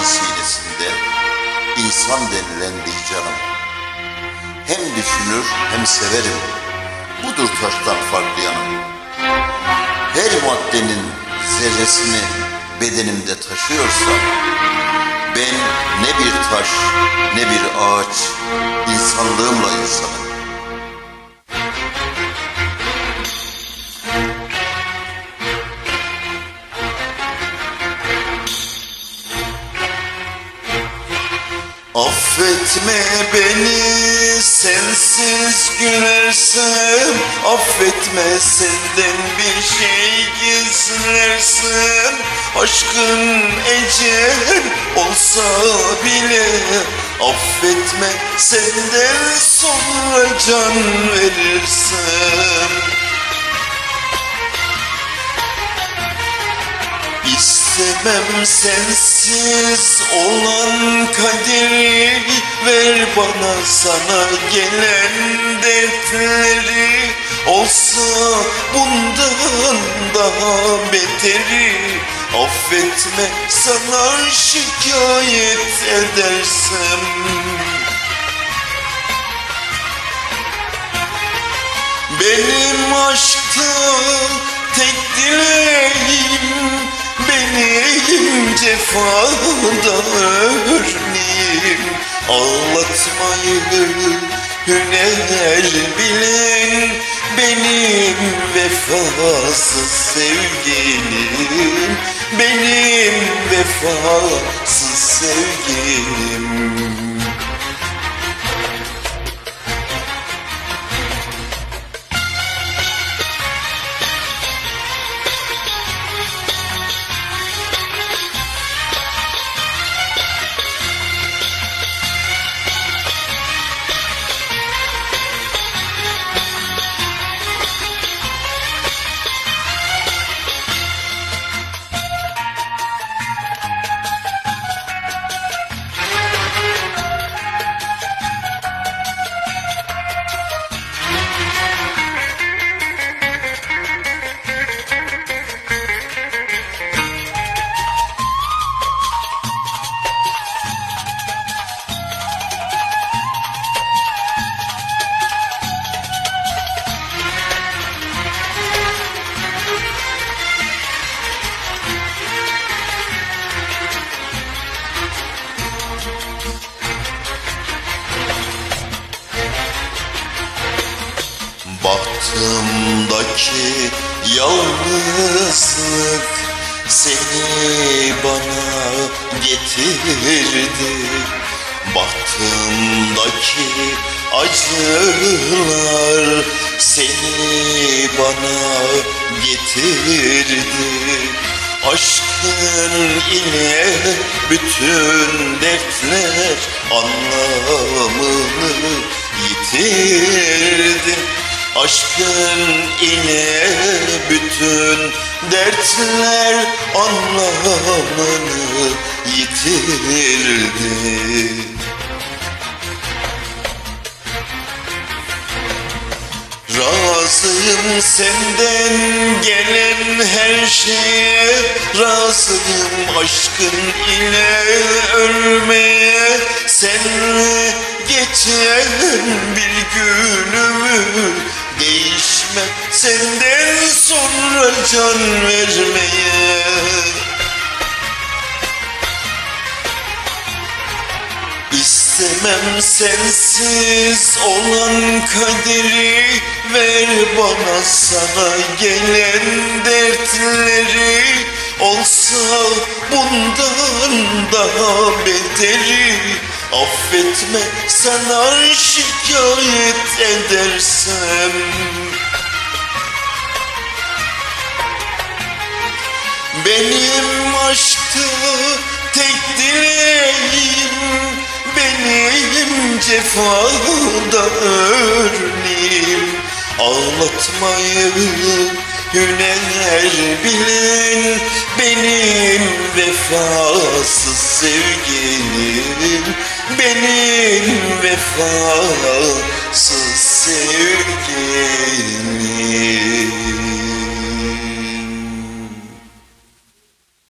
vesilesinde insan denilen dihcanım. Hem düşünür hem severim. Budur taştan farklı yanım. Her maddenin zerresini bedenimde taşıyorsam ben ne bir taş ne bir ağaç insanlığımla insanım. Affetme beni sensiz gülersem Affetme senden bir şey gizlersem Aşkın ecel olsa bile Affetme senden sonra can verirsem İstemem sensiz olan kaderi Ver bana sana gelen dertleri. Olsa bundan daha beteri. Affetme sana şikayet edersem. Benim aşktan Cefada örneğim Ağlatmayı hüner bilen Benim vefasız sevgilim Benim vefasız sevgilim Bahtımdaki yalnızlık seni bana getirdi. Bahtımdaki acılar seni bana getirdi. Aşkın ile bütün dertler anlamını yitirdi Aşkın ile bütün dertler anlamını yitirdi. Razıyım senden gelen her şeye Razıyım aşkın ile ölmeye. Senle geçen bir günümü Değişmem senden sonra can vermeye. İstemem sensiz olan kaderi Ver bana sana gelen dertleri. Olsa bundan daha beteri Affetme sana şikayet edersem Benim aşkta tek dileğim Benim cefada örneğim. Ağlatmayı hüner bilen Benim vefasız sevgilim Benim vefasız sevgilim